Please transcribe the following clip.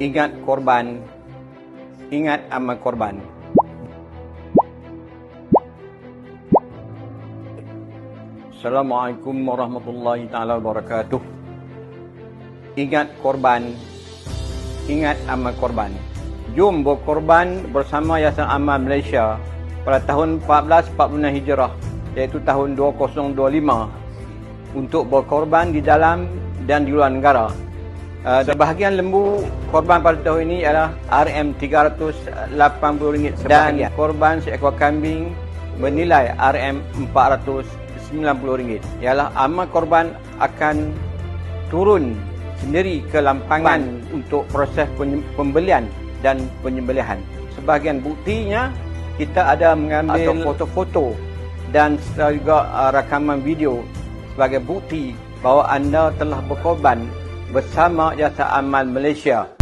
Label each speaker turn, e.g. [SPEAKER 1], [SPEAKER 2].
[SPEAKER 1] Ingat korban, ingat amal korban. Assalamualaikum warahmatullahi taala wabarakatuh. Ingat korban, ingat amal korban. Jom berkorban bersama Yayasan Amal Malaysia pada tahun 1446 Hijrah iaitu tahun 2025 untuk berkorban di dalam dan di luar negara. Uh, bahagian lembu korban pada tahun ini adalah RM380 dan korban seekor kambing bernilai RM490. Ialah amal korban akan turun sendiri ke lampangan untuk proses pembelian dan penyembelihan. Sebahagian buktinya kita ada mengambil foto-foto dan juga uh, rakaman video sebagai bukti bahawa anda telah berkorban bersama Jasa Amal Malaysia